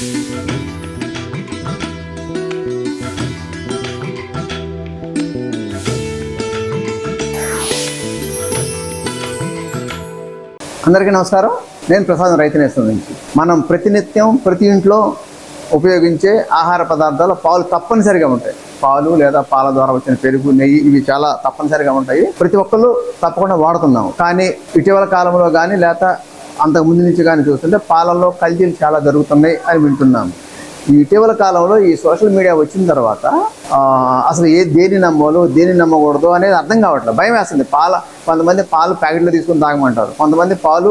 అందరికీ నమస్కారం. నేను ప్రసాదం రైతు నేస్తం నుంచి. మనం ప్రతినిత్యం ప్రతి ఇంట్లో ఉపయోగించే ఆహార పదార్థాలు పాలు తప్పనిసరిగా ఉంటాయి. పాలు లేదా పాల ద్వారా వచ్చిన పెరుగు నెయ్యి ఇవి చాలా తప్పనిసరిగా ఉంటాయి. ప్రతి ఒక్కళ్ళు తప్పకుండా వాడుతున్నాము. కానీ ఇటీవల కాలంలో కానీ లేదా అంతకు ముందు నుంచి కానీ చూస్తుంటే పాలల్లో కల్తీలు చాలా జరుగుతున్నాయి అని వింటున్నాము ఇటీవల కాలంలో ఈ సోషల్ మీడియా వచ్చిన తర్వాత అసలు ఏ దేని నమ్మాలో దేని నమ్మకూడదు అనేది అర్థం కావట్లేదు. భయం వేస్తుంది. పాల కొంతమంది పాలు ప్యాకెట్లో తీసుకొని తాగమంటారు. కొంతమంది పాలు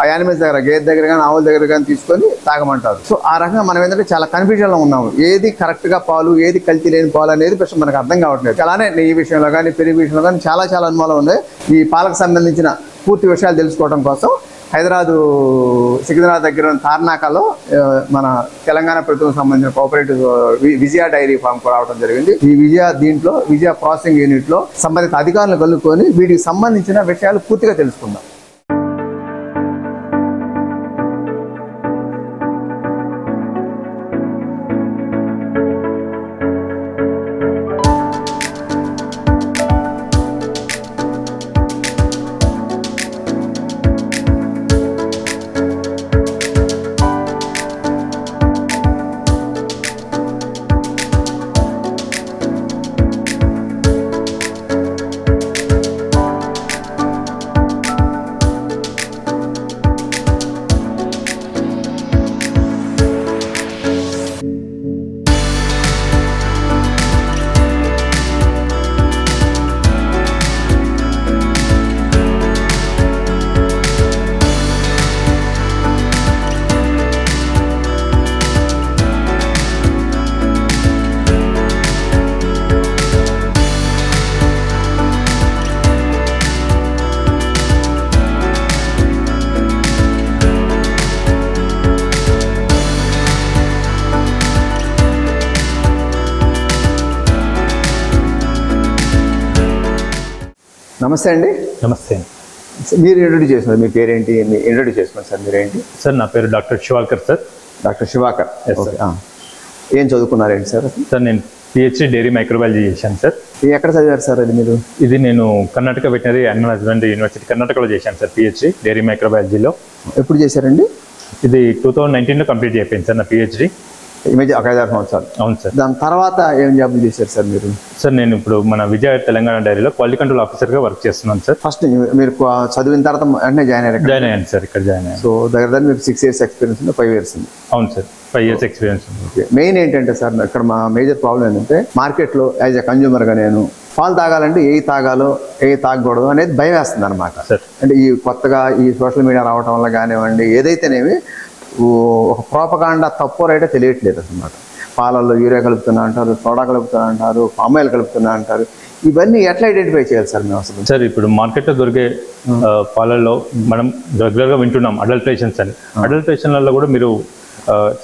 ఆ యానిమల్స్ దగ్గర గేదె దగ్గర కానీ ఆవుల దగ్గర కానీ తీసుకొని తాగమంటారు. సో ఆ రకంగా మనం ఏంటంటే చాలా కన్ఫ్యూజన్లో ఉన్నాము. ఏది కరెక్ట్గా పాలు ఏది కల్తీ లేని పాలు అనేది ప్రశ్న మనకు అర్థం కావట్లేదు. అలానే నెయ్యి విషయంలో కానీ పెరుగు విషయంలో కానీ చాలా చాలా అనుమానం ఉన్నాయి. ఈ పాలకు సంబంధించిన పూర్తి విషయాలు తెలుసుకోవడం కోసం హైదరాబాదు సికింద్రాబాద్ దగ్గర ఉన్న తార్నాకలో మన తెలంగాణ ప్రభుత్వం సంబంధించిన కోఆపరేటివ్ వి- విజయ డైరీ ఫామ్ రావడం జరిగింది. ఈ విజయ దీంట్లో విజయ ప్రాసెసింగ్ యూనిట్లో సంబంధిత అధికారులను కలుపుకొని వీటికి సంబంధించిన విషయాలు పూర్తిగా తెలుసుకుందాం. నమస్తే అండి. నమస్తే మీరు ఇంట్రొడ్యూస్ చేస్తున్నారు. మీ పేరేంటి? ఇంట్రొడ్యూస్ చేసుకున్నారు సార్ మీరేంటి? సార్ నా పేరు doctor Shivalkar sir. Doctor Shivakar. ఏం చదువుకున్నారేంటి సార్? సార్ నేను పిహెచ్డి డైరీ మైక్రోబయాలజీ చేశాను సార్. ఎక్కడ చదివారు సార్ అది మీరు? ఇది నేను Karnataka veterinary and husbandry university కర్ణాటకలో చేశాను సార్ పిహెచ్డి డైరీ మైక్రోబయాలజీలో. ఎప్పుడు చేశారండి? ఇది టూ థౌజండ్ నైన్టీన్లో కంప్లీట్ అయిపోయింది సార్ నా పిహెచ్డి మధ్య ఒక ఐదారు సంవత్సరాలు. అవును సార్. దాని తర్వాత ఏం జాబ్ చేశారు సార్ మీరు? సార్ నేను ఇప్పుడు మన విజయ తెలంగాణ డైరీలో క్వాలిటీ కంట్రోల్ ఆఫీసర్గా వర్క్ చేస్తున్నాను సార్. ఫస్ట్ మీరు చదివిన తర్వాత వెంటనే జాయిన్ అయ్యారు జాయిన్ అయ్యాను సార్ ఇక్కడ జాయిన్ అయ్యాను. సో దగ్గర దగ్గర మీకు సిక్స్ ఇయర్స్ ఎక్స్పీరియన్స్ ఉంది ఫైవ్ ఇయర్స్ ఉంది. అవును సార్ ఫైవ్ ఇయర్స్ ఎక్స్పీరియన్స్ ఉంది. మెయిన్ ఏంటంటే సార్ ఇక్కడ మా మేజర్ ప్రాబ్లం ఏంటంటే మార్కెట్లో యాజ్ ఎ కన్జ్యూమర్గా నేను పాలు తాగాలంటే ఏ తాగాలో ఏ తాగకూడదు అనేది భయం వేస్తుంది అనమాట సార్. అంటే ఈ కొత్తగా ఈ సోషల్ మీడియా రావటం వల్ల కానివ్వండి ఏదైతేనేమి ఒక ప్రోపకాండ తప్పు రైటే తెలియట్లేదు అన్నమాట. పాలల్లో యూరియా కలుపుతున్నా అంటారు సోడా కలుపుతున్నా అంటారు పామాయిల్ కలుపుతున్నా అంటారు. ఇవన్నీ ఎట్లా ఐడెంటిఫై చేయాలి సార్ మేము అసలు? సార్ ఇప్పుడు మార్కెట్లో దొరికే పాలల్లో మనం రెగ్యులర్గా వింటున్నాం అడల్ట్రేషన్స్ అని. అడల్ట్రేషన్లలో కూడా మీరు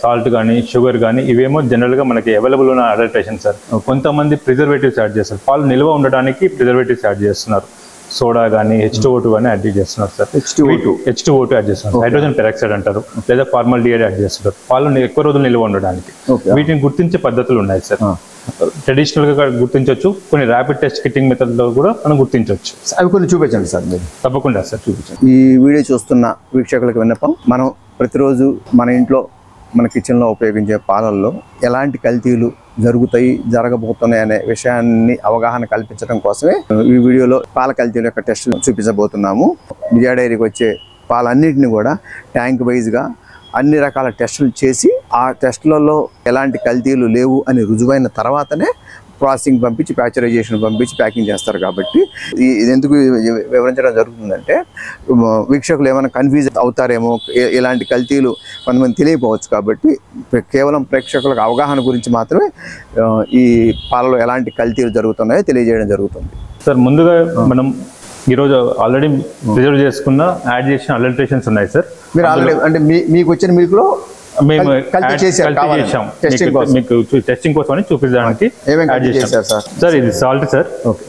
సాల్ట్ కానీ షుగర్ కానీ ఇవేమో జనరల్గా మనకి అవైలబుల్ ఉన్న అడల్ట్రేషన్ సార్. కొంతమంది ప్రిజర్వేటివ్స్ యాడ్ చేస్తారు. పాలు నిల్వ ఉండడానికి ప్రిజర్వేటివ్స్ యాడ్ చేస్తున్నారు. సోడా కానీ హెచ్ టూ ఓటు కానీ యాడ్ చేస్తున్నారు sir. H2O2. H two O two add చేస్తున్నారు. హైడ్రోజన్ పెరాక్సైడ్ అంటారు లేదా ఫార్మల్ డిఐడ్ యాడ్ చేస్తుంటారు పాలు ఎక్కువ రోజులు నిల్వ ఉండడానికి. వీటిని గుర్తించే పద్ధతులు ఉన్నాయి సార్. ఆ. ట్రెడిషనల్గా గుర్తించవచ్చు కొన్ని ర్యాపిడ్ టెస్ట్ కిట్టింగ్ మెథడ్లో కూడా మనం గుర్తించవచ్చు అవి కొన్ని చూపించండి సార్ మీరు. తప్పకుండా సార్ ఈ వీడియో చూస్తున్న వీక్షకులకు విన్నపం మనం ప్రతిరోజు మన ఇంట్లో మన కిచెన్లో ఉపయోగించే పాలల్లో ఎలాంటి కల్తీలు జరుగుతాయి జరగబోతున్నాయి అనే విషయాన్ని అవగాహన కల్పించడం కోసమే ఈ వీడియోలో పాల కల్తీల యొక్క టెస్ట్ చూపించబోతున్నాము. విజయ డైరీకి వచ్చే పాలన్నింటినీ కూడా ట్యాంక్ వైజ్గా అన్ని రకాల టెస్టులు చేసి ఆ టెస్టులలో ఎలాంటి కల్తీలు లేవు అని రుజువైన తర్వాతనే ప్రాసెసింగ్ పంపించి ప్యాచరైజేషన్ పంపించి ప్యాకింగ్ చేస్తారు కాబట్టి ఎందుకు వివరించడం జరుగుతుందంటే వీక్షకులు ఏమైనా కన్ఫ్యూజ్ అవుతారేమో ఇలాంటి కల్తీలు కొంతమంది తెలియకపోవచ్చు కాబట్టి కేవలం ప్రేక్షకులకు అవగాహన గురించి మాత్రమే ఈ పాలలో ఎలాంటి కల్తీలు జరుగుతున్నాయో తెలియజేయడం జరుగుతుంది. సార్ ముందుగా మనం ఈరోజు ఆల్రెడీ రిజర్వ్ చేసుకున్న యాడ్ చేసిన అలల్ట్రేషన్స్ ఉన్నాయి సార్. మీరు ఆల్రెడీ అంటే మీ మీకు వచ్చిన మిల్క్లో మేము Testing మీకు- టెస్టింగ్ కోసం అని చూపించడానికి సార్? సార్ ఇది సాల్ట్ సార్. ఓకే.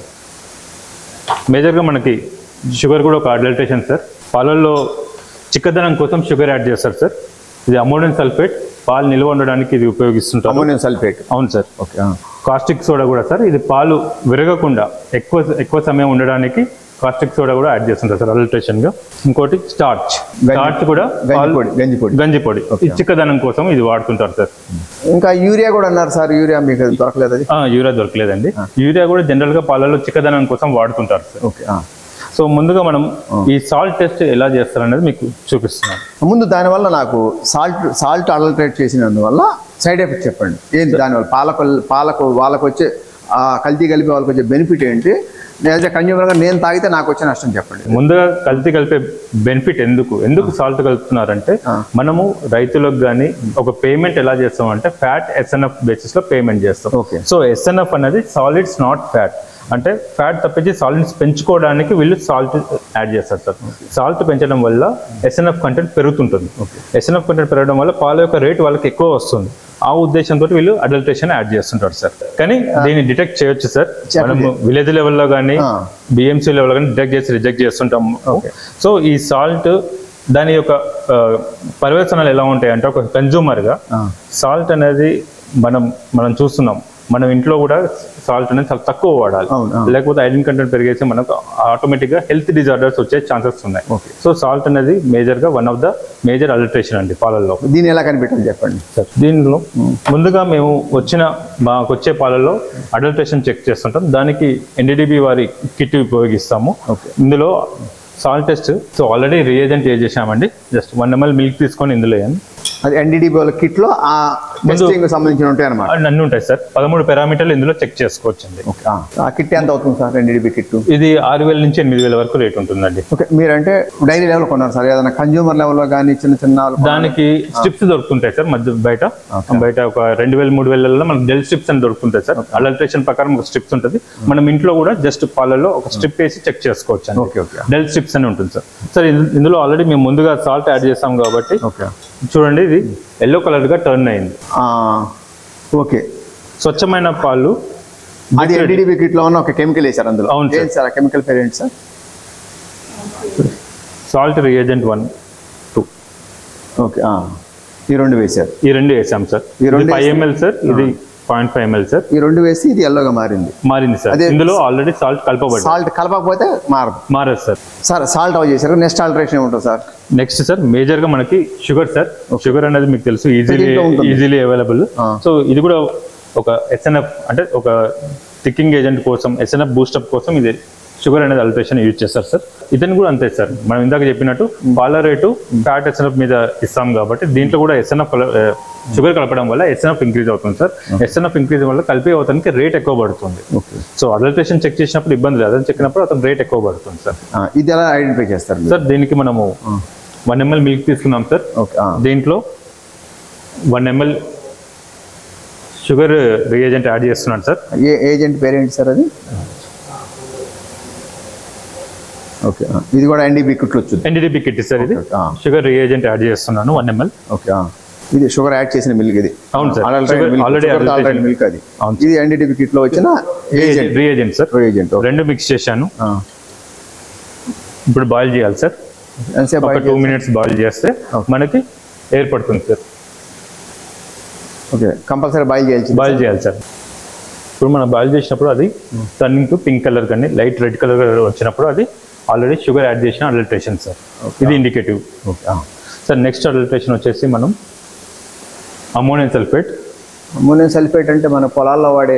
మేజర్గా మనకి షుగర్ కూడా ఒక అడల్ట్రేషన్ సార్. పాలల్లో చిక్కదనం కోసం షుగర్ యాడ్ చేస్తారు సార్. ఇది అమోనియం సల్ఫేట్. పాలు నిల్వ ఉండడానికి ఇది ఉపయోగిస్తుంటారు. Ammonium sulphate. అవును సార్. ఓకే కాస్టిక్ సోడా కూడా సార్. ఇది పాలు విరగకుండా ఎక్కువ ఎక్కువ సమయం ఉండడానికి కాస్టిక్ సోడా కూడా యాడ్ చేస్తుంటారు సార్ అడల్ట్రేషన్గా. ఇంకోటి స్టార్చ్ స్టార్చ్ కూడా గంజిపొడి గంజిపొడి గంజి పొడి. చిక్కదనం కోసం ఇది వాడుతుంటారు సార్. ఇంకా యూరియా కూడా అన్నారు సార్ యూరియా మీకు దొరకలేదు యూరియా దొరకలేదండి. యూరియా కూడా జనరల్గా పాలలో చిక్కదనం కోసం వాడుతుంటారు సార్. ఓకే సో ముందుగా మనం ఈ సాల్ట్ టెస్ట్ ఎలా చేస్తారనేది మీకు చూపిస్తున్నాను. ముందు దానివల్ల నాకు సాల్ట్ సాల్ట్ అడల్ట్రేట్ చేసినందువల్ల సైడ్ ఎఫెక్ట్ చెప్పండి. ఏంటి దానివల్ల? పాలకు పాలకు వాళ్ళకు వచ్చే కల్తీ కలిపి వాళ్ళకి వచ్చే బెనిఫిట్ ఏంటి? కన్జ్యూమర్గా నేను తాగితే నాకు వచ్చే నష్టం చెప్పండి. ముందుగా కల్తీ కలిపే బెనిఫిట్ ఎందుకు? ఎందుకు సాల్ట్ కలుపుతున్నారంటే మనము రైతులకు కానీ ఒక పేమెంట్ ఎలా చేస్తామంటే ఫ్యాట్ ఎస్ఎన్ఎఫ్ బేసిస్లో పేమెంట్ చేస్తాం. Okay. సో ఎస్ఎన్ఎఫ్ అనేది సాలిడ్స్ నాట్ ఫ్యాట్. అంటే ఫ్యాట్ తప్పించి సాలిడ్స్ పెంచుకోవడానికి వీళ్ళు సాల్ట్ యాడ్ చేస్తారు సార్. సాల్ట్ పెంచడం వల్ల ఎస్ఎన్ఎఫ్ కంటెంట్ పెరుగుతుంటుంది. ఎస్ఎన్ఎఫ్ కంటెంట్ పెరగడం వల్ల పాల యొక్క రేట్ వాళ్ళకి ఎక్కువ వస్తుంది. ఆ ఉద్దేశంతో వీళ్ళు అడల్ట్రేషన్ యాడ్ చేస్తుంటారు సార్. కానీ దీన్ని డిటెక్ట్ చేయొచ్చు సార్. మనం విలేజ్ లెవెల్లో కానీ. బిఎంసీ లెవెల్ కానీ డిటెక్ట్ చేసి రిజెక్ట్ చేస్తుంటాం సో ఈ సాల్ట్ దాని యొక్క ఆ, పర్యవసనాలు ఎలా ఉంటాయి అంటే ఒక కన్జ్యూమర్గా సాల్ట్ అనేది మనం మనం చూస్తున్నాం. మనం ఇంట్లో కూడా సాల్ట్ అనేది చాలా తక్కువ వాడాలి. లేకపోతే ఐరన్ కంటెంట్ పెరిగేసి మనకు ఆటోమేటిక్గా హెల్త్ డిజార్డర్స్ వచ్చే ఛాన్సెస్ ఉన్నాయి. సో సాల్ట్ అనేది మేజర్గా one of the major adulteration అండి పాలల్లో దీన్ని ఎలా కనిపెట్టాలి చెప్పండి దీనిలో ముందుగా మేము వచ్చిన మాకు వచ్చే పాలలో అడల్ట్రేషన్ చెక్ చేస్తుంటాం దానికి ఎన్డీడీబీ వారి కిట్ ఉపయోగిస్తాము. ఇందులో salt test so already reagent చేసేసామండి just one ml milk తీసుకొని ఇందులో. అది ఎన్డీడీబీ కిట్లో ఆ టెస్టింగ్ సంబంధించిన ఉంటాయి అనమాట అన్ని ఉంటాయి సార్. పదమూడు పారామీటర్లు ఇందులో చెక్ చేసుకోవచ్చండి. ఆ కిట్ ఎంత అవుతుంది సార్ ఎన్డీడీబీ కిట్? ఇది ఆరు వేల నుంచి ఎనిమిది వేల వరకు రేట్ ఉంటుందండి. ఓకే. మీరంటే డైరీ లెవెల్ కొన్నారు సార్. ఏదైనా కన్జ్యూమర్ లెవెల్లో కానీ చిన్న చిన్న దానికి స్ట్రిప్స్ దొరుకుతుంటాయి సార్ మధ్య బయట. బయట ఒక రెండు వేల మూడు వేలలో మనకు డెల్ స్ట్రిప్స్ అని దొరుకుతుంటాయి సార్. అడల్ట్రేషన్ ప్రకారం ఒక స్ట్రిప్స్ ఉంటుంది. మనం ఇంట్లో కూడా జస్ట్ పాలలో ఒక స్ట్రిప్ వేసి చెక్ చేసుకోవచ్చు అండి ఓకే ఓకే. డెల్ స్ట్రిప్స్ అని ఉంటుంది సార్. సార్ ఇందు- ఇందులో ఆల్రెడీ మేము ముందుగా సాల్ట్ యాడ్ చేస్తాం కాబట్టి ఓకే. చూడండి ఇది ఎల్లో కలర్గా టర్న్ అయింది. ఓకే. స్వచ్ఛమైన పాలు అది ఎన్డీడీబీ కిట్లో ఉన్న ఒక కెమికల్ వేశారు అందులో. అవును సార్. ఆ కెమికల్ పేరు ఏంటి sir? Salt reagent one two okay ఈ రెండు వేశారు. ఈ రెండు వేసాం సార్. ఈ రెండు ఫైవ్ ఎంఎల్ సార్. ఇది పాయింట్ ఫైవ్ ఎంఎల్ సార్. ఈ రెండు వేసి ఇది ఎల్లోగా మారింది. మారింది సార్. అదే- ఇందులో ఆల్రెడీ సాల్ట్ కలపబడి సాల్ట్ కలపకపోతే మారదు. మారదు సార్. సార్ సాల్ట్ అవ చేశారు. నెక్స్ట్ ఆల్టరేషన్ ఉంటుంది సార్? నెక్స్ట్ సార్ మేజర్గా మనకి షుగర్ సార్. షుగర్ అనేది మీకు తెలుసు. ఈజీలీ. Easily available. సో ఇది కూడా ఒక ఎస్ఎన్ఎఫ్ అంటే ఒక థిక్కింగ్ ఏజెంట్ కోసం ఎస్ఎన్ఎఫ్ బూస్టప్ కోసం ఇది షుగర్ అనేది అల్ట్రేషన్ యూజ్ చేస్తారు సార్. ఇతను కూడా అంతే సార్. మనం ఇందాక చెప్పినట్టు పాల రేటు ఫ్యాట్ ఎస్ఎన్ఎఫ్ మీద ఇస్తాం కాబట్టి దీంట్లో కూడా ఎస్ఎన్ఎఫ్ షుగర్ కలపడం వల్ల ఎస్ఎన్ఎఫ్ ఇంక్రీజ్ అవుతుంది సార్. ఎస్ఎన్ఎఫ్ ఇంక్రీజ్ వల్ల కలిపి అవుతానికి రేట్ ఎక్కువ పడుతుంది. సో అడల్ట్రేషన్ చెక్ చేసినప్పుడు ఇబ్బంది లేదు. అదని చెక్కినప్పుడు అతను రేట్ ఎక్కువ పడుతుంది సార్. ఇది ఎలా ఐడెంటిఫై చేస్తారు? సార్ దీనికి మనము వన్ ఎంఎల్ మిల్క్ తీసుకున్నాం సార్. దీంట్లో one ml sugar reagent add చేస్తున్నాను సార్. ఏ ఏజెంట్ పేరు ఏంటి సార్ అది? ఓకే ఇది కూడా ఎన్డీబీ కిట్లో వచ్చింది. ఎన్డీడీపీ కిట్ సార్ ఇది. షుగర్ రియేజెంట్ యాడ్ చేస్తున్నాను వన్ ఎంఎల్ ఓకే. ఇది షుగర్ యాడ్ చేసిన మిల్క్ ఇది. అవును సార్. Adulterated milk అది. ఇది ఎన్డీడీబీ కిట్లో వచ్చిన ఏజెంట్ రియేజెంట్ సార్ ఓకే. రెండు మిక్స్ చేశాను. ఇప్పుడు బాయిల్ చేయాలి సార్ ఒక టూ మినిట్స్ బాయిల్ చేస్తే మనకి ఏర్పడుతుంది సార్ ఓకే కంపల్సరీ బాయిల్ చేయాల్సింది బాయిల్ చేయాలి సార్ ఇప్పుడు మనం బాయిల్ చేసినప్పుడు అది టర్నింగ్ టు పింక్ కలర్ కానీ లైట్ రెడ్ కలర్ వచ్చినప్పుడు అది ఆల్రెడీ షుగర్ యాడ్ చేసిన అడల్ట్రేషన్ సార్ ఇది indicative okay. Sir next adulteration వచ్చేసి మనం అమోనియం సల్ఫేట్ అమ్మోనియం సల్ఫేట్ అంటే మన పొలాల్లో వాడే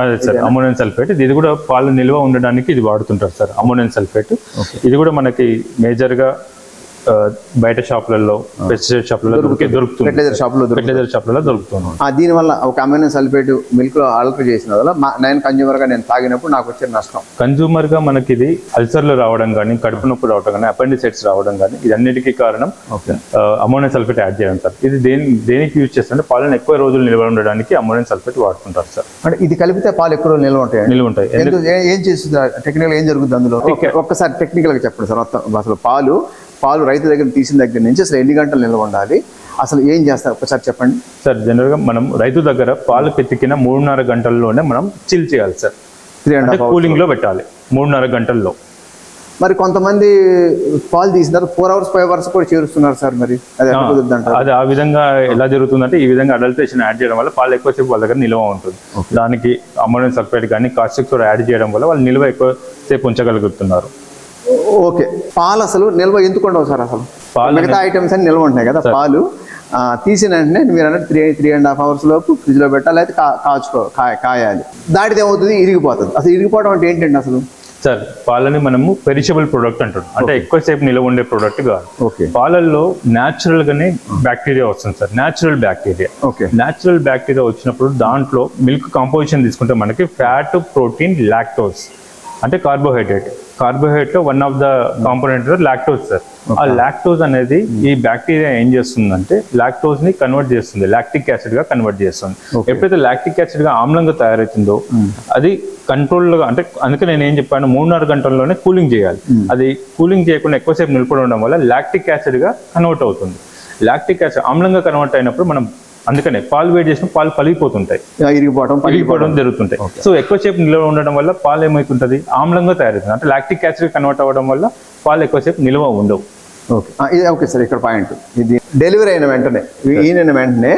అదే సార్ అమోనియం సల్ఫేట్ ఇది కూడా పాలు నిల్వ ఉండడానికి ఇది వాడుతుంటారు సార్ అమోనియం సల్ఫేట్ ఇది కూడా మనకి మేజర్గా బయట షాపులలో పెస్టిసైడ్ షాపులలో దొరికి దొరుకుతుంది. ఫెర్టిలైజర్ షాప్లో ఫెర్టిలైజర్ షాపులలో దొరుకుతుంది. దీనివల్ల ఒక అమ్మోనియం సల్ఫేట్ మిల్క్లో ఆల్టర్ చేసిన వల్ల నేను కన్జ్యూమర్గా నేను తాగినప్పుడు నాకు వచ్చే నష్టం. కన్జ్యూమర్గా మనకి ఇది అల్సర్లు రావడం కానీ కడుపు నొప్పి రావడం కానీ అపెండిసైట్స్ రావడం కానీ ఇదన్నిటికీ కారణం అమోనియం సల్ఫేట్ యాడ్ చేయడం సార్. ఇది దేని దేనికి యూజ్ చేస్తుంటే పాలను ఎక్కువ రోజులు నిల్వ ఉండడానికి అమోనియం సల్ఫేట్ వాడుతుంటారు సార్. అంటే ఇది కలిపితే పాలు ఎక్కువ రోజులు నిల్వ ఉంటాయండి? నిల్వ ఉంటాయి. ఏ- చేస్తుంది? టెక్నికల్ ఏం జరుగుతుంది అందులో? ఒక్క- ఒక్కసారి టెక్నికల్గా చెప్పండి సార్ మొత్తం అసలు పాలు పాలు రైతు దగ్గర తీసిన దగ్గర నుంచి అసలు ఎన్ని గంటలు నిల్వ ఉండాలి అసలు ఏం చేస్తారు? ఒకసారి చెప్పండి. సార్ జనరల్గా మనం రైతు దగ్గర పాలు పెతికిన మూడున్నర గంటల్లోనే మనం చిల్ చేయాలి సార్. త్రీ అండ్ అంటే హాఫ్ కూలింగ్లో పెట్టాలి మూడున్నర గంటల్లో. మరి కొంతమంది పాలు తీసిన తర్వాత ఫోర్ అవర్స్ ఫైవ్ అవర్స్ కూడా చేరుస్తున్నారు సార్ మరి. అది ఆ విధంగా ఎలా జరుగుతుందంటే ఈ విధంగా అడల్ట్రేషన్ యాడ్ చేయడం వల్ల పాలు ఎక్కువసేపు వాళ్ళ దగ్గర నిల్వ ఉంటుంది. దానికి అమ్మోనియం సల్ఫేట్ కానీ కాస్టిక్ సోడా యాడ్ చేయడం వల్ల వాళ్ళు నిల్వ ఎక్కువసేపు ఉంచగలుగుతున్నారు. ఓకే. పాలు అసలు నిల్వ ఎందుకు ఉండవు సార్ అసలు? మిగతా ఐటమ్స్ అన్ని నిల్వ ఉంటున్నాయి కదా పాలు. తీసిన వెంటనే మీరు అన్నట్టు three three and half hours లోపు ఫ్రిడ్జ్లో పెట్టాలి అయితే కాచుకో కాయ కాయాలి. దాటిది ఏమవుతుంది? ఇరిగిపోతుంది. అసలు ఇరిగిపోవడం అంటే ఏంటండి అసలు? సార్ పాలని మనము పెరిషబుల్ ప్రోడక్ట్ అంటాం అంటే ఎక్కువసేపు నిల్వ ఉండే ప్రోడక్ట్ కాదు. ఓకే. పాలల్లో న్యాచురల్ గానే బ్యాక్టీరియా వస్తుంది sir. Natural bacteria okay. Natural bacteria వచ్చినప్పుడు దాంట్లో మిల్క్ కాంపోజిషన్ తీసుకుంటే మనకి ఫ్యాట్ ప్రోటీన్ లాక్టోస్ అంటే carbohydrate carbohydrate one of the component lactose sir ఆ లాక్టోస్ అనేది ఈ బ్యాక్టీరియా ఏం చేస్తుందంటే లాక్టోస్ని కన్వర్ట్ చేస్తుంది లాక్టిక్ యాసిడ్గా కన్వర్ట్ చేస్తుంది. ఎప్పుడైతే లాక్టిక్ యాసిడ్గా ఆమ్లంగా తయారవుతుందో అది కంట్రోల్గా అంటే అందుకే నేను ఏం చెప్పాను మూడున్నర గంటల్లోనే కూలింగ్ చేయాలి. అది కూలింగ్ చేయకుండా ఎక్కువసేపు నిలబడి ఉండడం వల్ల లాక్టిక్ యాసిడ్గా కన్వర్ట్ అవుతుంది. లాక్టిక్ యాసిడ్ ఆమ్లంగా కన్వర్ట్ అయినప్పుడు మనం అందుకనే పాలు వేడి చేసిన పాలు పలిగిపోతుంటాయి. ఇరిగిపోవడం పలిగిపోవడం. జరుగుతుంటాయి. సో ఎక్కువసేపు నిల్వ ఉండడం వల్ల పాలు ఏమవుతుంటది ఆమ్లంగా తయారవుతుంది. అంటే లాక్టిక్ యాసిడ్ కన్వర్ట్ అవ్వడం వల్ల పాలు ఎక్కువసేపు నిల్వ ఉండవు. ఓకే. ఓకే సార్ ఇక్కడ పాయింట్. ఇది డెలివరీ అయిన వెంటనే ఈయన వెంటనే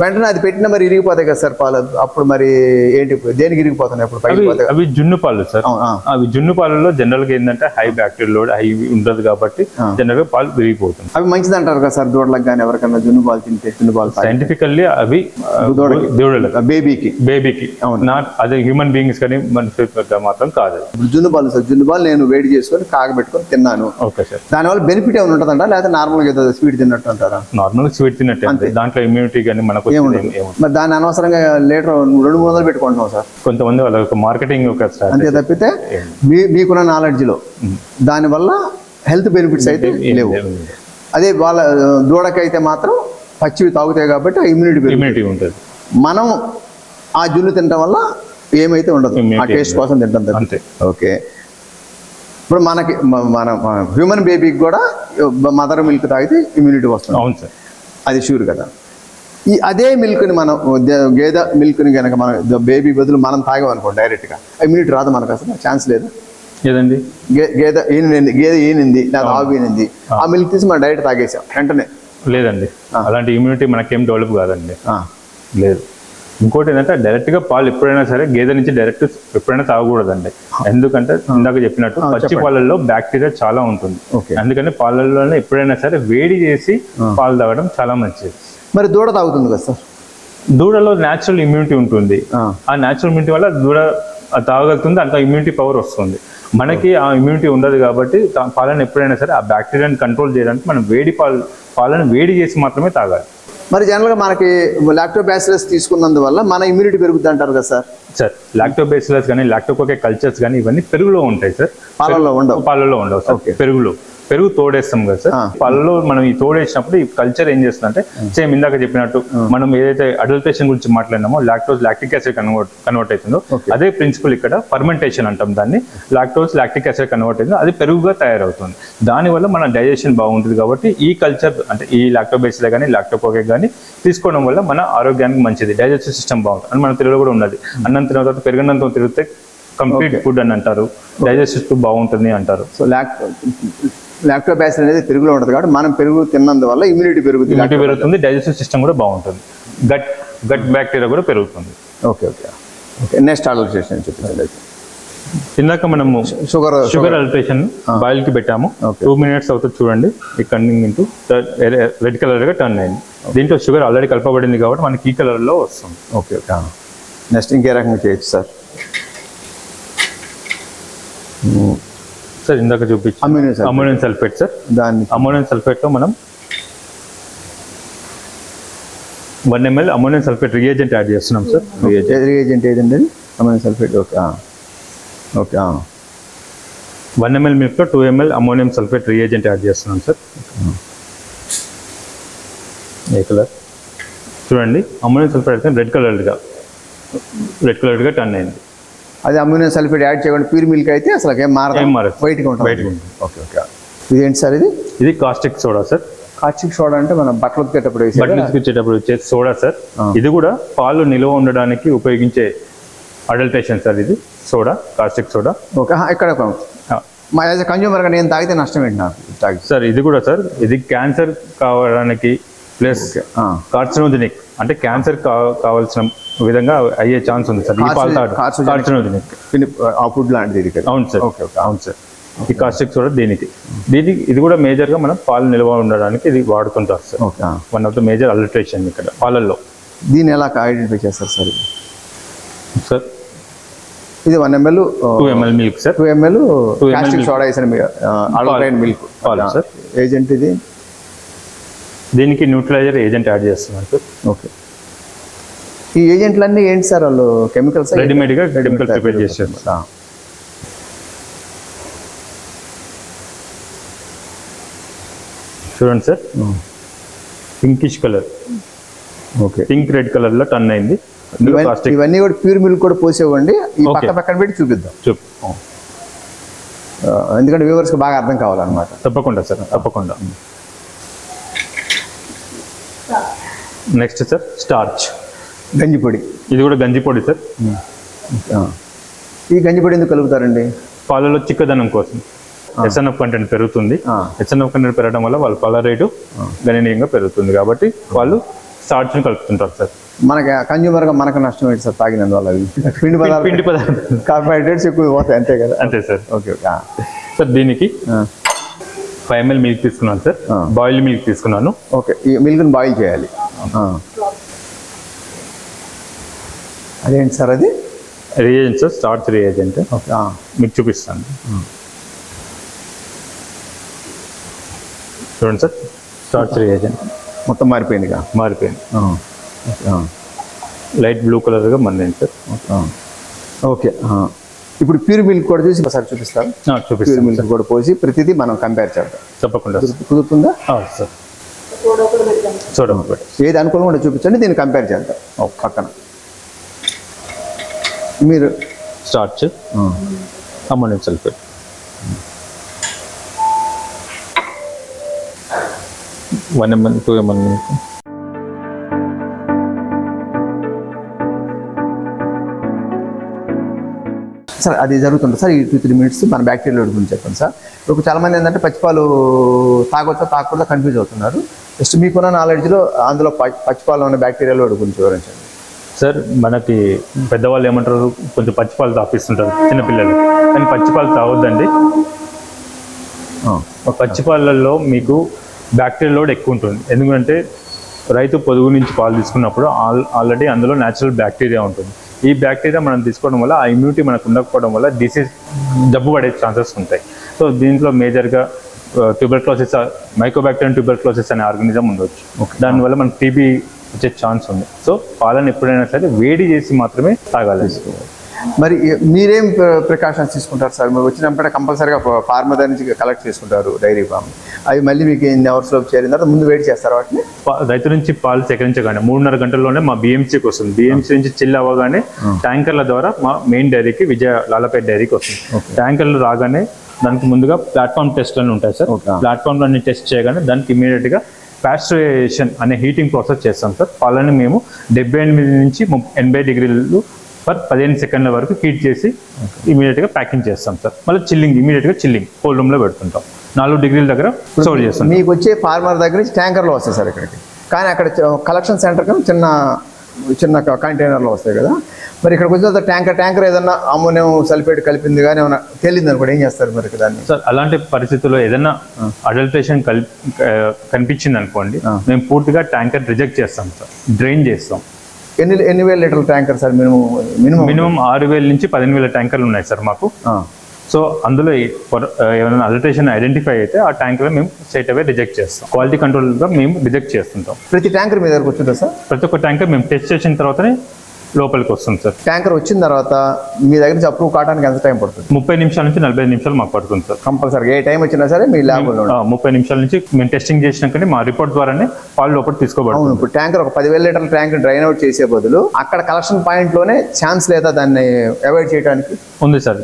వెంటనే అది పెట్టినా మరి ఇరిగిపోతాయి కదా సార్ పాలు? అప్పుడు మరి ఏంటి దేనికి ఇరిగిపోతున్నాయి అప్పుడు అవి పైకి అవి జున్ను పాలు సార్. అవి జున్ను పాలలో జనరల్గా ఏంటంటే హై బ్యాక్టీరియల్ లోడ్ హై ఉండదు కాబట్టి జనరల్గా పాలు విరిగిపోతుంది. అవి మంచిది అంటారు కదా సార్ దూడలకు కానీ ఎవరికైనా జున్ను పాలు తింటే జున్ను పాలు సైంటిఫికల్లీ అవి. దూడలకు. బేబీకి. బేబీకి. నాట్ అదే హ్యూమన్ బీయింగ్స్ కానీ మనుషులు మాత్రం కాదు ఇప్పుడు జున్ను పాలు సార్ జున్ను పాలు నేను వేడి చేసుకొని కాగబెట్టుకొని తిన్నాను. ఓకే సార్ దానివల్ల బెనిఫిట్ ఏమైనా ఉంటుందంట? లేకపోతే నార్మల్గా స్వీట్ తిన్నట్టు అంటారా? నార్మల్ స్వీట్ తిన్నట్టే. దాంట్లో ఇమ్యూనిటీ కానీ మనకు ఏముండదు. మరి దాన్ని అనవసరంగా లీటర్ రెండు మూడు వందలు పెట్టుకుంటున్నాం సార్. కొంతమంది వాళ్ళ మార్కెటింగ్ ఒక అంతే తప్పితే మీ మీకున్న నాలెడ్జ్లో దానివల్ల హెల్త్ బెనిఫిట్స్ అయితే లేవు. అదే వాళ్ళ దూడకైతే మాత్రం పచ్చివి తాగుతాయి కాబట్టి ఇమ్యూనిటీ ఇమ్యూనిటీ ఉంటుంది. మనం ఆ జున్ను తినడం వల్ల ఏమైతే ఉండదు. ఆ టేస్ట్ కోసం తింటాం. అంతే. ఓకే. ఇప్పుడు మనకి మన హ్యూమన్ బేబీకి కూడా మదర్ మిల్క్ తాగితే ఇమ్యూనిటీ వస్తుంది. అవును సార్. అది షూర్ కదా. ఈ అదే మిల్క్ని మనం గేదె మిల్క్ని కనుక మనం బేబీ బదులు మనం తాగామనుకో డైరెక్ట్గా. ఇమ్యూనిటీ రాదు మనకు అసలు ఛాన్స్ లేదు. ఏదండి? గేదె ఈనింది గేదె ఈనింది లేదా ఆవు ఈనింది. ఆ. మిల్క్ తీసి మనం డైరెక్ట్ తాగేసాం వెంటనే. లేదండి. అలాంటి ఇమ్యూనిటీ మనకేం డెవలప్ కాదండి. లేదు. ఇంకోటి ఏంటంటే డైరెక్ట్గా పాలు ఎప్పుడైనా సరే గేదె నుంచి డైరెక్ట్ ఎప్పుడైనా తాగకూడదండి. ఎందుకంటే ఇందాక చెప్పినట్టు పచ్చి పాలల్లో బ్యాక్టీరియా చాలా ఉంటుంది. ఓకే. అందుకని పాలల్లోనే ఎప్పుడైనా సరే వేడి చేసి పాలు తాగడం చాలా మంచిది. మరి దూడ తాగుతుంది కదా సార్? దూడలో న్యాచురల్ ఇమ్యూనిటీ ఉంటుంది. ఆ. న్యాచురల్ ఇమ్యూనిటీ వల్ల దూడ తాగలుగుతుంది అంత ఇమ్యూనిటీ పవర్ వస్తుంది. మనకి ఆ ఇమ్యూనిటీ ఉండదు కాబట్టి పాలను ఎప్పుడైనా సరే ఆ బ్యాక్టీరియాని కంట్రోల్ చేయడానికి మనం వేడి పాలు పాలను వేడి చేసి మాత్రమే తాగాలి. మరి జనరల్గా మనకి లాక్టోబాసిలస్ తీసుకున్నందువల్ల మన ఇమ్యూనిటీ పెరుగుద్ది అంటారు కదా సార్? సార్ లాక్టోబేసిలస్ కానీ లాక్టోకోకే కల్చర్స్ కానీ ఇవన్నీ పెరుగులో ఉంటాయి సార్. పాలల్లో ఉండవు. పాలలో ఉండవు సార్ పెరుగులో. పెరుగు తోడేస్తాం కదా సార్. పాలలో మనం ఈ తోడేసినప్పుడు ఈ కల్చర్ ఏం చేస్తుందంటే సేమ్ ఇందాక చెప్పినట్టు మనం ఏదైతే అడల్టేషన్ గురించి మాట్లాడినామో lactose lactic acid convert convert అవుతుందో అదే ప్రిన్సిపల్ ఇక్కడ ఫర్మెంటేషన్ అంటాం దాన్ని. లాక్టోస్ లాక్టిక్ యాసిడ్ కన్వర్ట్ అవుతుంది అది పెరుగుగా తయారవుతుంది. దానివల్ల మన డైజెషన్ బాగుంటుంది కాబట్టి ఈ కల్చర్ అంటే ఈ లాక్టోబేసిలే కానీ లాక్టోకోకే కానీ తీసుకోవడం వల్ల మన ఆరోగ్యానికి మంచిది. డైజెస్టివ్ సిస్టమ్ బాగుంటుంది. అని మన తెలుగులో కూడా ఉన్నది. అన్నం తిన్న తర్వాత పెరుగన్నంతో తిరిగితే కంప్లీట్ ఫుడ్ అని అంటారు. డైజెస్టివ్ బాగుంటుంది అంటారు. సో లాక్ లాక్టోబాసిల్ అనేది పెరుగులో ఉంటుంది కాబట్టి మనం పెరుగు తిన్నందువల్ల ఇమ్యూనిటీ పెరుగుతుంది. ఇమ్యూనిటీ పెరుగుతుంది డైజెస్టివ్ సిస్టమ్ కూడా బాగుంటుంది. గట్ గట్ బ్యాక్టీరియా కూడా పెరుగుతుంది. Okay okay okay next adulteration చూపించండి ఇందాక మనము షుగర్ షుగర్ అల్ట్రేషన్ బాయిల్కి పెట్టాము. టూ మినిట్స్ అవుతుంది చూడండి. ఈ కన్నింగ్ ఇంటూ రెడ్ కలర్గా టర్న్ అయింది. దీంట్లో షుగర్ ఆల్రెడీ కలపబడింది కాబట్టి మనకి ఈ కలర్లో వస్తుంది ఓకే ఓకే నెక్స్ట్ ఇంకే రకంగా చేయొచ్చు సార్ సార్ ఇందాక చూపించి. Ammonium sulphate. సార్. దాన్ని అమోనియం సల్ఫేట్లో మనం one ml ammonium sulphate reagent add చేస్తున్నాం సార్. రియేజెంట్ ఏదండి? Ammonium sulphate okay. Okay one ml మిల్క్లో two ml ammonium sulphate reagent add చేస్తున్నాం సార్. ఏ కలర్? చూడండి అమోనియం సల్ఫేట్ అయితే రెడ్ కలర్గా రెడ్ కలర్గా టర్న్ అయింది. అది అమ్యూనియం సల్ఫేట్ యాడ్ చేయకుండా ప్యూర్ మిల్క్ అయితే అసలు ఏం మారదు. వైట్గా ఉంటుంది. Okay okay. ఇదేంటి సార్ ఇది? ఇది caustic soda sir. Caustic soda అంటే మనం బట్టలు ఉతికేటప్పుడు వేసేది. బట్టలు ఉతికించేటప్పుడు వచ్చే సోడా సార్. ఇది కూడా పాలు నిల్వ ఉండడానికి ఉపయోగించే అడల్టేషన్ సార్ ఇది. Soda caustic soda. ఓకే ఇక్కడ మా యాజ్ కన్జ్యూమర్గా నేను తాగితే నష్టం ఏంటి నాకు? సార్ ఇది కూడా సార్. ఇది క్యాన్సర్ కావడానికి ప్లస్. కార్సినోజెనిక్. అంటే క్యాన్సర్ కావాల్సిన విధంగా అయ్యే ఛాన్స్ ఉంది సార్. ఈ పాలు ఆ ఫుడ్ లాంటిది ఇది. అవును సార్. ఓకే ఓకే అవును సార్. ఈ కాస్టిక్ కూడా దీనికి. దీనికి ఇది కూడా మేజర్గా మనం పాలు నిల్వ ఉండడానికి ఇది వాడుతుంటారు sir. One of the major adulteration ఇక్కడ పాలల్లో. దీన్ని ఎలా ఐడెంటిఫై చేస్తారు సార్? సార్? ఇది one ml two ml milk sir. Two ml caustic. Soda వేసిన మిల్క్ పాలు, సార్. ఏజెంట్ ఇది. దీనికి న్యూట్రలైజర్ ఏజెంట్ యాడ్ చేస్తున్నాం సార్. ఓకే. ఈ ఏజెంట్లన్నీ ఏంటి సార్ వాళ్ళు? కెమికల్స్ రెడీమేడ్గా కెమికల్ ప్రిపేర్ చేసేస్తారు చూడండి sir. Pinkish colour okay. Pink red కలర్లో టర్న్ అయింది. ఇవన్నీ కూడా ప్యూర్ మిల్క్ కూడా పోసేవ్వండి. ఈ. పక్క పక్కన పెట్టి చూపిద్దాం. చూప్. ఎందుకంటే వ్యూవర్స్కి బాగా అర్థం కావాలన్నమాట. తప్పకుండా సార్ తప్పకుండా. Next sir starch. గంజి పొడి. ఇది కూడా గంజి పొడి సార్. ఈ గంజి పొడి ఎందుకు కలుపుతారండి? పాలలో చిక్కదనం కోసం. ఎస్ఎన్ఎఫ్ కంటెంట్ పెరుగుతుంది. ఎస్ఎన్ఎఫ్ కంటెంట్ పెరగడం వల్ల వాళ్ళ పాల రేటు గణనీయంగా పెరుగుతుంది కాబట్టి వాళ్ళు స్టార్చ్ని కలుపుతుంటారు సార్. మనకి కన్జ్యూమర్గా మనకు నష్టం ఏంటి సార్ తాగినందువల్ల పిండి పదార్థాలు. పిండి పదార్థం కార్బోహైడ్రేట్స్ ఎక్కువ పోతాయి అంతే కదా? అంతే సార్. Okay okay. సార్ దీనికి. ఫైవ్ ఎంఎల్ మిల్క్ తీసుకున్నాను సార్. బాయిల్ మిల్క్ తీసుకున్నాను. ఓకే ఈ మిల్క్ని బాయిల్ చేయాలి. అదేంటి సార్ అది? Reagent sir starch reagent okay. మీకు చూపిస్తాను. చూడండి సార్ స్టార్చ్ రియేజెంట్ మొత్తం మారిపోయిందిగా? మారిపోయింది. ఆ. లైట్ బ్లూ కలర్గా మందింది సార్. ఓకే. ఇప్పుడు ప్యూర్ మిల్క్ కూడా చూసి ఒకసారి చూపిస్తారు ఆ, ప్యూర్ చూపిస్తాను మిల్క్ కూడా పోసి ప్రతిదీ మనం కంపేర్ చేద్దాం. తప్పకుండా. కుదురుతుందా? సార్. ఏది అనుకూలంగా ఉంటే చూపించండి దీన్ని కంపేర్ చేద్దాం. పక్కన. మీరు స్టార్చ్ ఆ. Ammonium sulphate one ml two ml sir అది జరుగుతుంది సార్ ఈ టూ త్రీ మినిట్స్ మన బ్యాక్టీరియా గురించి చెప్పండి సార్. ఇప్పుడు చాలా మంది ఏంటంటే పచ్చిపాలు తాగొచ్చా తాగకూడదా కన్ఫ్యూజ్ అవుతున్నారు. జస్ట్ మీకున్న నాలెడ్జ్లో అందులో పచ్చిపాలు ఉన్న బ్యాక్టీరియాలో గురించి వివరించండి. సార్ మనకి పెద్దవాళ్ళు ఏమంటారు కొంచెం పచ్చిపాలు తాపిస్తుంటారు చిన్నపిల్లలు. కానీ పచ్చిపాలు తాగొద్దండి. పచ్చిపాలల్లో మీకు బ్యాక్టీరియా లోడ్ ఎక్కువ ఉంటుంది. ఎందుకంటే రైతు పొదుగు నుంచి పాలు తీసుకున్నప్పుడు ఆల్ ఆల్రెడీ అందులో న్యాచురల్ బ్యాక్టీరియా ఉంటుంది. ఈ బ్యాక్టీరియా మనం తీసుకోవడం వల్ల ఆ ఇమ్యూనిటీ మనకు ఉండకపోవడం వల్ల డిసీజ్ జబ్బు పడే ఛాన్సెస్ ఉంటాయి. సో దీంట్లో మేజర్గా ట్యూబర్క్లోసిస్ మైకోబాక్టీరియం ట్యూబర్క్లోసిస్ అనే ఆర్గనిజం ఉండొచ్చు. దానివల్ల మనకు టీబీ వచ్చే ఛాన్స్ ఉంది. సో పాలను ఎప్పుడైనా సరే వేడి చేసి మాత్రమే తాగాలి. మరి మీరేం ప్రికాషన్స్ తీసుకుంటారు సార్? మీరు వచ్చినప్పుడే కంపల్సరీగా ఫార్మర్ దగ్గర నుంచి కలెక్ట్ చేసుకుంటారు డైరీ ఫామ్. అవి మళ్ళీ మీకు ఎన్ని అవర్స్లోకి చేరిన తర్వాత ముందు వెయిట్ చేస్తారు వాటిని? రైతు నుంచి పాలు సేకరించగానే మూడున్నర గంటల్లోనే మా బిఎంసీకి వస్తుంది. బిఎంసీ నుంచి చిల్ అవ్వగానే ట్యాంకర్ల ద్వారా మా మెయిన్ డైరీకి విజయ లాలపేట డైరీకి వస్తుంది. ట్యాంకర్లు రాగానే దానికి ముందుగా ప్లాట్ఫామ్ టెస్ట్ అని ఉంటాయి సార్. Okay. ప్లాట్ఫామ్ అన్ని టెస్ట్ చేయగానే దానికి ఇమీడియట్గా పాస్టరైజేషన్ అనే హీటింగ్ ప్రాసెస్ చేస్తాం సార్. పాలని మేము డెబ్బై ఎనిమిది నుంచి ఎనభై డిగ్రీలు పర్ పదిహేను సెకండ్ల వరకు హీట్ చేసి ఇమీడియట్గా ప్యాకింగ్ చేస్తాం సార్. మళ్ళీ చిల్లింగ్ ఇమీడియట్గా చిల్లింగ్ కోల్డ్ రూమ్లో పెడుతుంటాం. నాలుగు డిగ్రీల దగ్గర స్టోర్ చేస్తాం. మీకు వచ్చే ఫార్మర్ దగ్గర నుంచి ట్యాంకర్లో వస్తాయి సార్ ఇక్కడికి. కానీ అక్కడ కలెక్షన్ సెంటర్ కన్నా చిన్న చిన్న కంటైనర్లో వస్తాయి కదా. మరి ఇక్కడికి వచ్చిన ట్యాంకర్ ట్యాంకర్ ఏదన్నా అమ్మోనియం సల్ఫేట్ కలిపింది కానీ ఏమైనా తేలింది అనుకోండి ఏం చేస్తారు మరి దాన్ని? సార్ అలాంటి పరిస్థితుల్లో ఏదైనా అడల్ట్రేషన్ కల్ కనిపించింది అనుకోండి. మేము పూర్తిగా ట్యాంకర్ రిజెక్ట్ చేస్తాం సార్. డ్రైన్ చేస్తాం. ఎన్ని ఎన్ని వేల లీటర్ల tanker sir minimum minimum? Minimum ఆరు వేల నుంచి పదిహేను వేల ట్యాంకర్లు ఉన్నాయి సార్ మాకు. సో అందులో ఏమైనా అడల్ట్రేషన్ ఐడెంటిఫై అయితే ఆ ట్యాంకర్ మేము స్ట్రైట్ అవే రిజెక్ట్ చేస్తాం. క్వాలిటీ కంట్రోల్గా మేము రిజెక్ట్ చేస్తుంటాం. ప్రతి ట్యాంకర్ మీ దగ్గరకు వచ్చిందా సార్? ప్రతి ఒక్క ట్యాంకర్ మేము టెస్ట్ చేసిన తర్వాతనే లోపలికి వస్తుంది సార్. ట్యాంకర్ వచ్చిన తర్వాత మీ దగ్గర నుంచి అప్రూవ్ కావడానికి ఎంత టైం పడుతుంది? ముప్పై నిమిషాల నుంచి నలభై నిమిషాలు మాకు పడుతుంది సార్. కంపల్సరీ ఏ టైం వచ్చినా సరే మీ ల్యాబ్లో ఆ, ముప్పై నిమిషాల నుంచి మేము టెస్టింగ్ చేసినాకనే మా రిపోర్ట్ ద్వారానే పాలు లోపల తీసుకోబడుతుంది ఇప్పుడు ట్యాంకర్ ఒక పదివేల లీటర్ల ట్యాంక్ డ్రైన్ అవుట్ చేసే బదులు అక్కడ కలెక్షన్ పాయింట్లోనే ఛాన్స్ లేదా దాన్ని అవాయిడ్ చేయడానికి ఉంది సార్.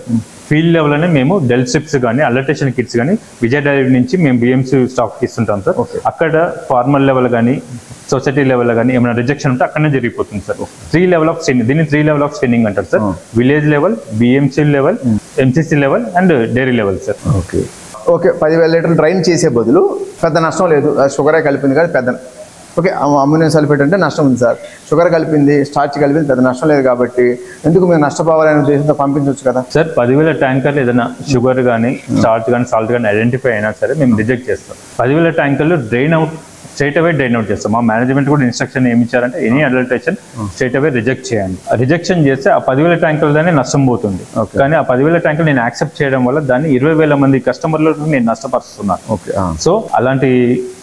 ఫీల్డ్ లెవెల్లోనే మేము డెల్ స్ట్రిప్స్ కానీ అలర్టేషన్ కిట్స్ కానీ విజయ డైరీ నుంచి మేము బిఎంసీ స్టాక్ ఇస్తుంటాం సార్. అక్కడ ఫార్మల్ లెవెల్ కానీ సొసైటీ లెవెల్ కానీ ఏమైనా రిజెక్షన్ ఉంటే అక్కడనే జరిగిపోతుంది sir. Three level of screening దీన్ని త్రీ లెవెల్ ఆఫ్ స్క్రీనింగ్ అంటారు sir. Village level BMC level MCC level and dairy level sir. Okay okay పదివేల లీటర్లు డ్రైన్ చేసే బదులు పెద్ద నష్టం లేదు. షుగరే కలిపింది కానీ పెద్ద ఓకే అమ్మోనియం సల్ఫేట్ అంటే నష్టం ఉంది సార్. షుగర్ కలిపింది స్టార్చ్ కలిపింది పెద్ద నష్టం లేదు కాబట్టి ఎందుకు మీరు నష్టపోవాలనే ఉద్దేశంతో పంపించవచ్చు కదా? సార్ పదివేల ట్యాంకర్లు ఏదైనా షుగర్ కానీ స్టార్చ్ కానీ సాల్ట్ కానీ ఐడెంటిఫై అయినా సరే మేము రిజెక్ట్ చేస్తాం. పదివేల ట్యాంకర్లు drain out straight away drain out చేస్తాం. మా మేనేజ్మెంట్ కూడా ఇన్స్ట్రక్షన్ ఏమి ఇచ్చారంటే any adulteration straight away reject చేయండి. రిజెక్షన్ చేస్తే ఆ పదివేల ట్యాంకులతోనే నష్టం పోతుంది. కానీ ఆ పదివేల ట్యాంకులు నేను యాక్సెప్ట్ చేయడం వల్ల దాన్ని ఇరవై వేల మంది కస్టమర్లకు నేను నష్టపరుస్తున్నాను. ఓకే సో అలాంటి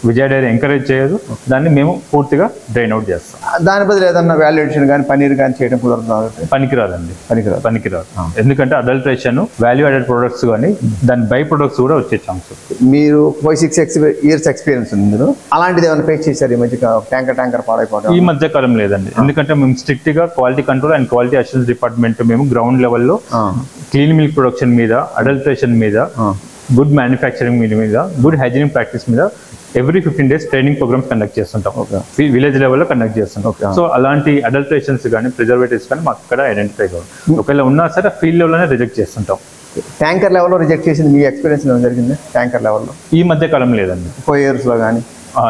విజయ డైరీ ఎంకరేజ్ చేయదు. దాన్ని మేము పూర్తిగా డ్రైన్ అవుట్ చేస్తాం. దాని బదులు ఏదన్నా వాల్యుయేషన్ కానీ పన్నీర్ కానీ చేయడం కుదరదు. పనికిరాదండి. పనికిరాదు. పనికిరాదు. ఎందుకంటే అడల్ట్రేషన్ వాల్యూ యాడెడ్ ప్రొడక్ట్స్ కానీ దాని బై ప్రొడక్ట్స్ కూడా వచ్చే ఛాన్స్ మీరు ఫైవ్ సిక్స్ ఇయర్స్ ఎక్స్పీరియన్స్ ఉంది ఇందులో. అలాంటిది ఏమైనా ఫేస్ చేశారు ఈ మధ్య ట్యాంకర్ ట్యాంకర్ పాడైపోవడం. ఈ మధ్య కాలం లేదండి. ఎందుకంటే మేము స్ట్రిక్ట్గా quality control and quality assurance department మేము గ్రౌండ్ లెవెల్లో క్లీన్ మిల్క్ ప్రొడక్షన్ మీద అడల్ట్రేషన్ మీద. గుడ్ మ్యానుఫ్యాక్చరింగ్ మీద మీద గుడ్ హైజీనిక్ ప్రాక్టీస్ మీద every fifteen days training programs conduct చేస్తుంటాం. విలేజ్ లెవెల్లో కండక్ట్ చేస్తుంటాం. సో అలాంటి అడల్ట్రేషన్స్ కానీ ప్రిజర్వేటివ్స్ కానీ మాకు ఇక్కడ ఐడెంటిఫై కావాలి ఒకవేళ ఉన్నా సరే ఫీల్డ్ లెవెల్లోనే రిజెక్ట్ చేస్తుంటాం. ట్యాంకర్ లెవెల్లో రిజెక్ట్ చేసింది మీ ఎక్స్పీరియన్స్ జరిగింది? ట్యాంకర్ లెవెల్లో ఈ మధ్య కాలం లేదండి. ఫోర్ ఇయర్స్లో కానీ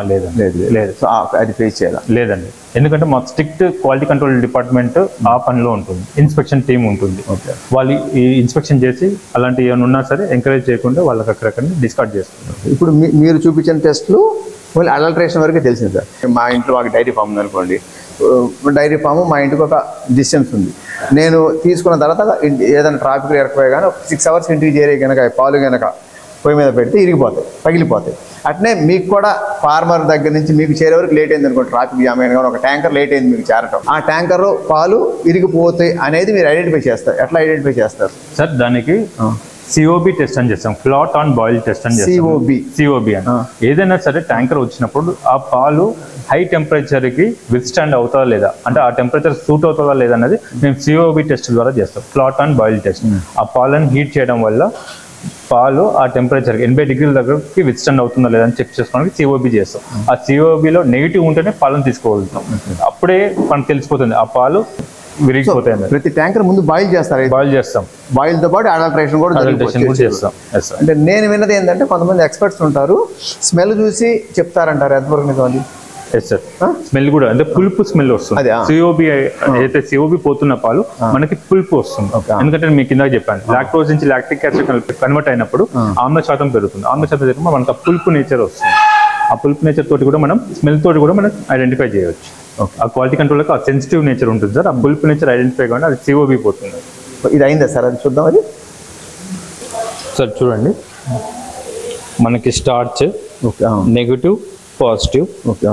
లేదండి. లేదు లేదు. సో అది ఫేస్ చేయాలి లేదండి. ఎందుకంటే మాకు స్ట్రిక్ట్ క్వాలిటీ కంట్రోల్ డిపార్ట్మెంట్ ఆ పనిలో ఉంటుంది. ఇన్స్పెక్షన్ టీమ్ ఉంటుంది. ఓకే. వాళ్ళు ఈ ఇన్స్పెక్షన్ చేసి అలాంటి ఏమైనా ఉన్నా సరే ఎంకరేజ్ చేయకుండా వాళ్ళకి అక్కడక్కడ డిస్కార్డ్ చేస్తుంటారు ఇప్పుడు మీ- మీరు చూపించిన టెస్ట్లు ఓన్లీ అడల్ట్రేషన్ వరకే తెలిసింది సార్. మా ఇంట్లో మాకు డైరీ ఫామ్ ఉంది అనుకోండి డైరీ ఫామ్ మా ఇంటికి ఒక డిస్టెన్స్ ఉంది. నేను తీసుకున్న తర్వాత ఏదైనా ట్రాఫిక్ ఎరకపోయా కానీ ఒక సిక్స్ అవర్స్ ఇంటికి చేరే కనుక పాలు కనుక పొయ్యి మీద పెడితే ఇరిగిపోతాయి పగిలిపోతాయి. అట్నే మీకు కూడా ఫార్మర్ దగ్గర నుంచి మీకు చేరే వరకు లేట్ అయింది అనుకోండి ట్రాఫిక్ జామ్ అయిన కానీ ఒక ట్యాంకర్ లేట్ అయింది మీకు చేరటం. ఆ ట్యాంకర్ పాలు ఇరిగిపోతాయి అనేది మీరు ఐడెంటిఫై చేస్తారు. ఎట్లా ఐడెంటిఫై చేస్తారు? సార్ దానికి సిఓబి టెస్ట్ అని చేస్తాం. ఫ్లాట్ ఆన్ బాయిల్ టెస్ట్ అని చేస్తాం. COB. సిఓబి అని. ఏదైనా సరే ట్యాంకర్ వచ్చినప్పుడు ఆ పాలు హై టెంపరేచర్కి విత్స్టాండ్ అవుతుందా లేదా? అంటే ఆ టెంపరేచర్ సూట్ అవుతుందా లేదా అనేది మేము సిఓబి టెస్ట్ ద్వారా చేస్తాం. ఫ్లాట్ ఆన్ బాయిల్ టెస్ట్ ఆ పాలను హీట్ చేయడం వల్ల పాలు ఆ టెంపరేచర్ ఎనభై డిగ్రీల దగ్గరకి విత్స్టాండ్ అవుతుందా లేదా అని చెక్ చేసుకోవడానికి సిఓబి చేస్తాం. ఆ సిఓబిలో నెగిటివ్ ఉంటేనే పాలను తీసుకోగలుగుతాం. అప్పుడే మనకు తెలిసిపోతుంది. ఆ పాలు విరిగిపోతాయి ప్రతి ట్యాంకర్ ముందు బాయిల్ చేస్తారు. బాయిల్ చేస్తాం. బాయిల్తో పాటు అడల్ట్రేషన్ కూడా. చేస్తాం. అంటే నేను విన్నది ఏంటంటే కొంతమంది ఎక్స్పర్ట్స్ ఉంటారు. స్మెల్ చూసి చెప్తారంటారు. ఎంతవరకు నిజం? స్మెల్ కూడా అంటే పులుపు స్మెల్ వస్తుంది. సిఓబి అయితే సిఓబి పోతున్న పాలు మనకి పులుపు వస్తుంది. ఎందుకంటే నేను మీకు కింద చెప్పాను లాక్టోజ్ నుంచి లాక్టిక్ యాసిడ్ కన్వర్ట్ అయినప్పుడు ఆమ్ల శాతం పెరుగుతుంది. ఆమ్ల శాతం పెరిగిన మనకు ఆ పులుపు నేచర్ వస్తుంది. ఆ పులుపు నేచర్ తోటి కూడా మనం స్మెల్ తోటి కూడా మనం ఐడెంటిఫై చేయవచ్చు. ఓకే. ఆ క్వాలిటీ కంట్రోల్కి ఆ సెన్సిటివ్ నేచర్ ఉంటుంది సార్ ఆ పులుపు నేచర్ ఐడెంటిఫై కానీ అది సిఓబి పోతుంది. ఇది అయిందా సార్ అది చూద్దాం అది. సార్ చూడండి. మనకి starch okay negative positive. Okay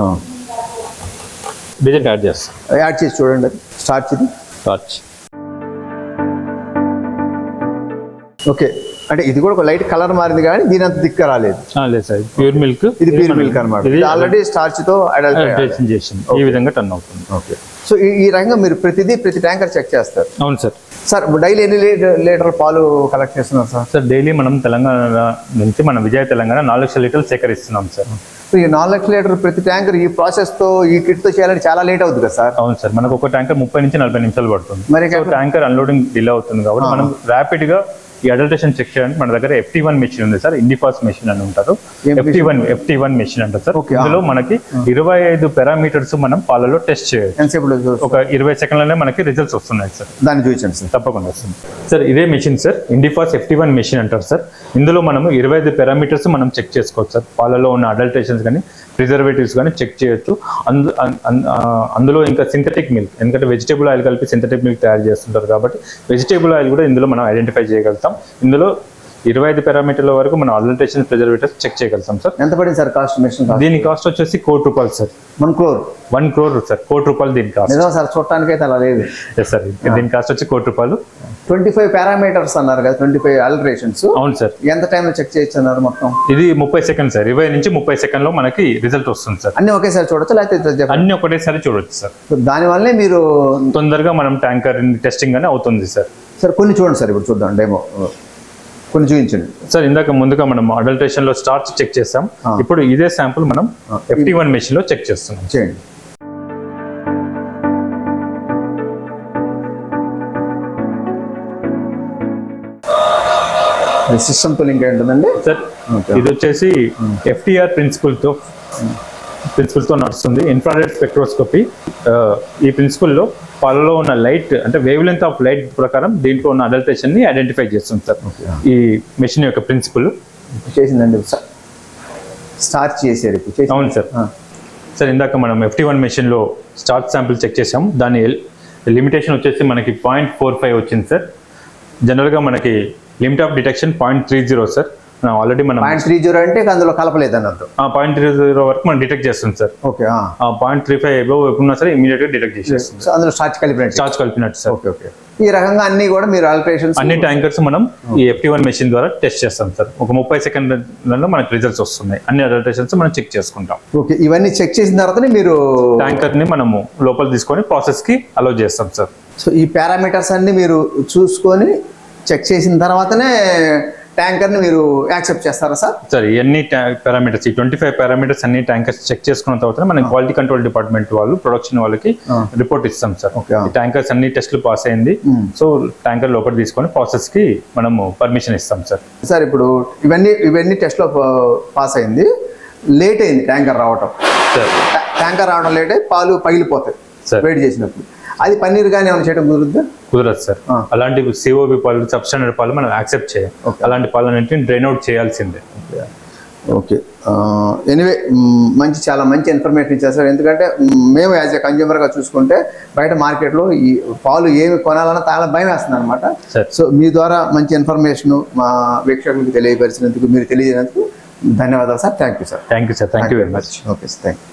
result add చేస్తాం. యాడ్ చేసి చూడండి. అది స్టార్ట్ ఇది స్టార్చ్ ఓకే అంటే ఇది కూడా ఒక లైట్ కలర్ మారింది కానీ దీని అంత దిక్క రాలేదు. లేదు సార్. Pure milk. ఇది ప్యూర్ మిల్క్ అనమాట ఇది ఆల్రెడీ స్టార్చ్తో అడల్ట్ అడల్టేషన్ చేసింది. ఈ విధంగా టర్న్ అవుతుంది. ఓకే సో ఈ రకంగా మీరు ప్రతిదీ ప్రతి ట్యాంకర్ చెక్ చేస్తారు. అవును సార్. సార్ డైలీ ఎన్ని లీటర్ పాలు కలెక్ట్ చేస్తున్నారు సార్? సార్ డైలీ మనం తెలంగాణ నుంచి మన విజయ తెలంగాణ నాలుగు లక్షల లీటర్లు సేకరిస్తున్నాం సార్. సో ఈ నాలుగు లక్షల లీటర్ ప్రతి ట్యాంకర్ ఈ ప్రాసెస్తో ఈ కిట్తో చేయాలంటే చాలా లేట్ అవుతుంది కదా సార్? అవును సార్. మనకు ఒక ట్యాంకర్ ముప్పై నుంచి నలభై నిమిషాలు పడుతుంది. మరి ట్యాంకర్ అన్లోడింగ్ డిలే అవుతుంది కాబట్టి మనం ర్యాపిడ్గా ఈ అడల్టేషన్ చెక్ చేయడానికి మన దగ్గర ఎఫ్టీ వన్ మెషిన్ ఉంది సార్ ఇండిఫాస్ మెషిన్ అని ఉంటారు. FT one FT one machine అంటారు సార్. ఇందులో మనకి ఇరవై ఐదు పారామీటర్స్ మనం పాలలో టెస్ట్ ఎంతసేపు ఒక ఇరవై సెకండ్లనే మనకి రిజల్ట్స్ వస్తున్నాయి సార్. దాన్ని చూపించండి సార్. తప్పకుండా వస్తుంది సార్ ఇదే machine sir Indifoss FT one machine అంటారు సార్. ఇందులో మనము ఇరవై ఐదు పారామీటర్స్ మనం చెక్ చేసుకోవచ్చు సార్. పాలలో ఉన్న అడల్టేషన్స్ కానీ ప్రిజర్వేటివ్స్ కానీ చెక్ చేయొచ్చు. అందు అందులో ఇంకా సింథటిక్ మిల్క్ ఎందుకంటే వెజిటేబుల్ ఆయిల్ కలిపి సింథటిక్ మిల్క్ తయారు చేస్తుంటారు కాబట్టి వెజిటేబుల్ ఆయిల్ కూడా ఇందులో మనం ఐడెంటిఫై చేయగలుగుతాం. ఇందులో ఇరవై ఐదు పారామీటర్ల వరకు మనం అడల్టేషన్ ప్రిజర్వేటివ్స్ చెక్ చేయగలుగుతాం సార్. ఎంత పడింది సార్ కాస్ట్ మిషన్ దీని కాస్ట్ వచ్చేసి కోటి రూపాయలు sir. One crore? One crore sir కోటి రూపాయలు దీని కాస్ట్. సార్ చూడటానికి అయితే అలా లేదు. సార్ దీని కాస్ట్ వచ్చి కోటి రూపాయలు. ట్వంటీ ఫైవ్ పారామీటర్స్ అన్నారు కదా ట్వంటీ ఫైవ్ అల్టరేషన్స్. అవును సార్. ఎంత టైంలో చెక్ చేయొచ్చు అన్నారు మొత్తం? ఇది ముప్పై సెకండ్ సార్. ఇరవై నుంచి ముప్పై సెకండ్లో మనకి రిజల్ట్ వస్తుంది సార్. అన్ని ఒకేసారి చూడొచ్చు లేకపోతే అన్ని ఒకటేసారి చూడొచ్చు సార్. దానివల్లే మీరు తొందరగా మనం ట్యాంకర్ టెస్టింగ్ అని అవుతుంది సార్. సార్ కొన్ని చూడండి సార్ ఇప్పుడు చూద్దాం డెమో కొన్ని చూపించండి. సార్ ఇందాక ముందుగా మనం అడల్టేషన్లో స్టార్చ్ చెక్ చేసాం. ఆ. ఇప్పుడు ఇదే శాంపుల్ మనం ఎఫ్టీ వన్ మెషిన్లో చెక్ చేస్తున్నాం. చేయండి. అది సిస్టమ్తో లింక్ ఉంటుందండి? సార్. ఇది వచ్చేసి ఎఫ్టిఆర్ ప్రిన్సిపల్తో ప్రిన్సిపల్తో నడుస్తుంది. ఇన్ఫ్రారెడ్ స్పెక్ట్రోస్కోపీ ఈ ప్రిన్సిపల్లో పాలలో ఉన్న లైట్ అంటే వేవ్ లెంత్ ఆఫ్ లైట్ ప్రకారం దీంట్లో ఉన్న అడల్టేషన్ని ఐడెంటిఫై చేస్తుంది సార్ ఈ మెషిన్ యొక్క ప్రిన్సిపల్ చేసిందండి స్టార్ట్ చేశారు ఇప్పుడు చేసి అవును సార్. సార్ ఇందాక మనం ఎఫ్టీ వన్ మెషిన్లో స్టార్ట్ శాంపిల్ చెక్ చేసాం దాని లిమిటేషన్ వచ్చేసి మనకి పాయింట్ ఫోర్ ఫైవ్ వచ్చింది సార్ జనరల్గా మనకి limit of detection point three zero sir already మనం పాయింట్ త్రీ జీరో అంటే అందులో కలపలేదు అన్నట్టు. పాయింట్ త్రీ జీరో వరకు మనం డిటెక్ట్ చేస్తుంది సార్ ఓకే ఆ. పాయింట్ త్రీ ఫైవ్ ఎబో ఉన్నా సరే ఇమీడియట్గా డిటెక్ట్ చేసేస్తుంది అందులో స్టార్చ్ కలిపినట్టు. చార్జ్ కలిపినట్టు సార్ ఓకే ఓకే ఈ రకంగా అన్ని కూడా మీరు ఆల్టరేషన్స్ అన్ని ట్యాంకర్స్ మనం ఈ ఎఫ్టీ వన్ మెషిన్ ద్వారా టెస్ట్ చేస్తాం సార్ ఒక ముప్పై సెకండ్లలో మనకి రిజల్ట్స్ వస్తున్నాయి. అన్ని అడల్టేషన్స్ మనం చెక్ చేసుకుంటాం. ఓకే ఇవన్నీ చెక్ చేసిన తర్వాతనే మీరు ట్యాంకర్ని మనము లోపల తీసుకొని ప్రాసెస్కి అలౌ చేస్తాం సార్ సో ఈ పారామీటర్స్ అన్ని మీరు చూసుకొని చెక్ చేసిన తర్వాతనే ట్యాంకర్ని మీరు యాక్సెప్ట్ చేస్తారా సార్? సార్ ఎన్ని పారామీటర్స్ ఈ ట్వంటీ ఫైవ్ పారామీటర్స్ అన్ని ట్యాంకర్స్ చెక్ చేసుకున్న తర్వాత మనం క్వాలిటీ కంట్రోల్ డిపార్ట్మెంట్ వాళ్ళు ప్రొడక్షన్ వాళ్ళకి రిపోర్ట్ ఇస్తాం సార్. ట్యాంకర్స్ అన్ని టెస్ట్లు పాస్ అయింది. సో ట్యాంకర్ లోపల తీసుకొని ప్రాసెస్కి మనము పర్మిషన్ ఇస్తాం సార్. సార్ ఇప్పుడు ఇవన్నీ ఇవన్నీ టెస్ట్లో పాస్ అయింది. లేట్ అయింది ట్యాంకర్ రావటం. ట్యాంకర్ రావడం లేట్ అయ్యి పాలు పగిలిపోతాయి. వేడి చేసినప్పుడు. అది పన్నీర్ కానీ ఏమైనా చేయడం కుదురుద్దా? కుదరదు సార్. అలాంటి సిఓబి పాలు సబ్స్టాండర్డ్ పాలు మనం యాక్సెప్ట్ చేయం. Okay. అలాంటి పాలన్నింటిని డ్రైన్ అవుట్ చేయాల్సిందే. ఓకే ఎనివే మంచి చాలా మంచి ఇన్ఫర్మేషన్ ఇచ్చారు సార్. ఎందుకంటే మేము యాజ్ ఎ కన్జ్యూమర్గా చూసుకుంటే బయట మార్కెట్లో ఈ పాలు ఏమి కొనాలన్నా చాలా భయం వేస్తుంది అనమాట. సో మీ ద్వారా మంచి ఇన్ఫర్మేషన్ మా వీక్షకులకు తెలియపరిచినందుకు మీరు తెలియజేసినందుకు ధన్యవాదాలు sir. Thank you sir thank you sir thank you very much okay sir thank you